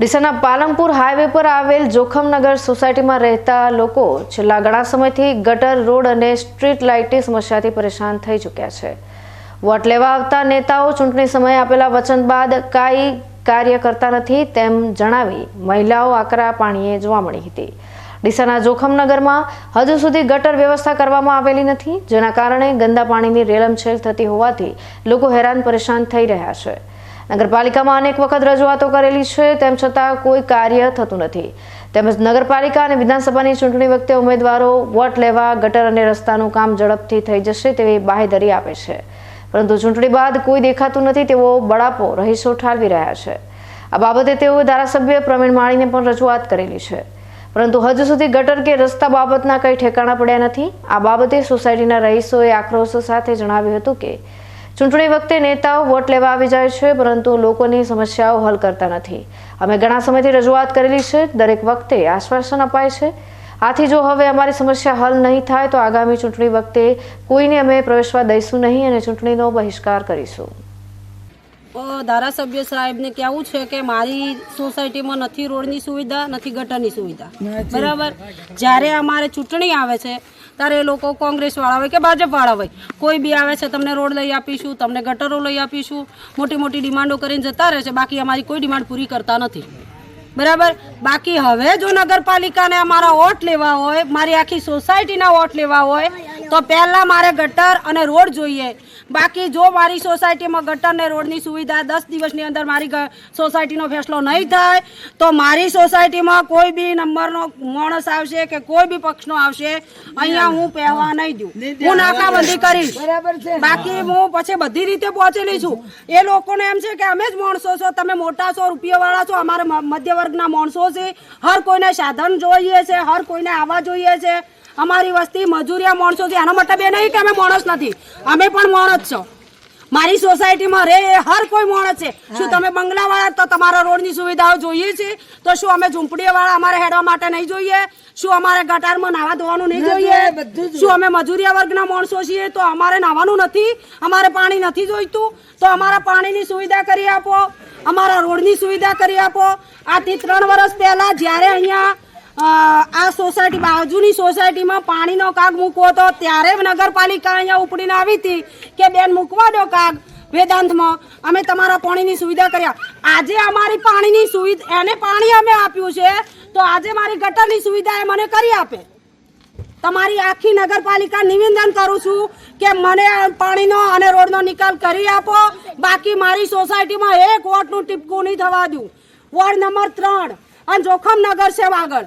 ડીસાના Palanpur highway પર આવેલ જોખમનગર સોસાયટીમાં રહેતા લોકો છેલ્લા ઘણા સમયથી ગટર રોડ અને સ્ટ્રીટ લાઇટની સમસ્યાથી પરેશાન થઈ ચૂક્યા છે. વોટ લેવા આવતા નેતાઓ ચૂંટણી સમયે આપેલા વચન બાદ કાંઈ કાર્ય કરતા નથી તેમ જણાવી મહિલાઓ આકરા પાણીએ જોવા મળી હતી. ડીસાના જોખમનગરમાં હજુ સુધી ગટર વ્યવસ્થા કરવામાં આવેલી નથી, જેના કારણે ગંદા પાણીની રેલમછેલ થતી હોવાથી લોકો હેરાન પરેશાન થઈ રહ્યા છે. નગરપાલિકામાં અનેક વખત રજૂઆતો કરેલી છે, તેમ છતાં કોઈ કાર્ય થતું નથી. તેમજ નગરપાલિકા અને વિધાનસભાની ચૂંટણી વખતે ઉમેદવારો વોટ લેવા, ગટર અને રસ્તાનું કામ ઝડપથી થઈ જશે તેવી બાહેધરી આપે છે. પરંતુ ચૂંટણી બાદ કોઈ દેખાતું નથી, તેવો બળાપો રહીશો ઠાલવી રહ્યા છે. આ બાબતે તેઓએ ધારાસભ્ય પ્રવીણ માળીને પણ રજૂઆત કરેલી છે. પરંતુ હજુ સુધી ગટર કે રસ્તા બાબતના કંઈ ઠેકાણા પડ્યા નથી. આ બાબતે સોસાયટીના રહીશોએ આક્રોશ સાથે જણાવ્યું હતું કે ચૂંટણી વખતે નેતાઓ વોટ લેવા આવી જાય છે પરંતુ લોકોની સમસ્યાઓ હલ કરતા નથી. અમે ઘણા સમયથી રજૂઆત કરેલી છે દરેક વખતે આશ્વાસન અપાય છે. આથી જો હવે અમારી સમસ્યા હલ નહીં થાય તો આગામી ચૂંટણી વખતે કોઈને અમે પ્રવેશવા દઈશું નહીં અને ચૂંટણીનો બહિષ્કાર કરીશું. ધારાસભ્ય સાહેબને કહેવું છે કે મારી સોસાયટીમાં નથી રોડની સુવિધા નથી ગટરની સુવિધા. બરાબર? જ્યારે અમારે ચૂંટણી આવે છે ત્યારે એ લોકો કોંગ્રેસવાળા હોય કે ભાજપવાળા હોય, કોઈ બી આવે છે, તમને રોડ લઈ આપીશું, તમને ગટરો લઈ આપીશું, મોટી મોટી ડિમાન્ડો કરીને જતા રહે છે બાકી અમારી કોઈ ડિમાન્ડ પૂરી કરતા નથી. બરાબર? બાકી હવે જો નગરપાલિકાને અમારા વોટ લેવા હોય, મારી આખી સોસાયટીના વોટ લેવા હોય તો પહેલાં મારે ગટર અને રોડ જોઈએ. બાકી જો મારી સોસાયટીમાં ગટર અને રોડની સુવિધા દસ દિવસની અંદર મારી સોસાયટીનો ફેસલો નહીં થાય તો મારી સોસાયટીમાં કોઈ બી નંબરનો માણસ આવશે કે કોઈ બી પક્ષનો આવશે અહીંયા હું પહેવા નહીં દઉં. હું નાકાબંધી કરીશ. બાકી હું પછી બધી રીતે પહોંચેલી છું. એ લોકોને એમ છે કે અમે જ માણસો છો તમે મોટા છો રૂપિયાવાળા છો અમારે મ- મધ્ય વર્ગના માણસો છે. હર કોઈને સાધન જોઈએ છે હર કોઈને આવવા જોઈએ છે. અમારી વસ્તી મજૂરિયા માણસો છે. એનો મતલબ એ નહીં કે અમે માણસ નથી. અમે પણ માણસ છો. મારી સોસાયટીમાં એ હર કોઈ માણસ છે. શું તમે બંગલાવાળા તો તમારા રોડની સુવિધાઓ જોઈએ છે? તો શું અમે ઝૂંપડીવાળા અમારે હેડવા માટે નહીં જોઈએ? શું અમારે ગટારમાં નાવા ધોવાનું નહીં જોઈએ? શું અમે મજૂરિયા વર્ગના માણસો છીએ? તો અમારે નાવાનું નથી. અમારે પાણી નથી જોઈતું. તો અમારા પાણીની સુવિધા કરી આપો. અમારા રોડની સુવિધા કરી આપો. આથી ત્રણ વર્ષ પહેલાં જ્યારે અહીંયા આ સોસાયટી બાજુની સોસાયટીમાં પાણીનો કાગ મૂકવો તો ત્યારે નગરપાલિકા અહીંયા ઉપડીને આવી હતી કે બેન મૂકવા દો કાગ વેદાંતમાં. અમે તમારા પાણીની સુવિધા કર્યા. આજે અમારી પાણીની સુવિધા, એને પાણી અમે આપ્યું છે. તો આજે મારી ગટરની સુવિધા એ મને કરી આપે. તમારી આખી નગરપાલિકા નિવેદન કરું છું કે મને પાણીનો અને રોડનો નિકાલ કરી આપો. બાકી મારી સોસાયટીમાં એક વોટનું ટીપકું નહીં થવા દઉં. વોર્ડ નંબર ત્રણ અને જોખમ નગર છે આગળ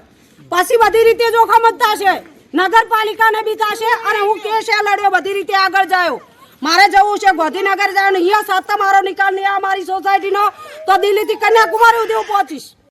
પછી બધી રીતે જોખમ જ થશે. નગરપાલિકાને બી થશે અને હું કેસ લડ્યો, બધી રીતે આગળ જાયો. મારે જવું છે ગોધીનગર જાય અહીંયા સાથે મારો નિકાલ નહીં આ મારી સોસાયટીનો તો દિલ્હીથી કન્યાકુમારી સુધી હું પહોંચીશ.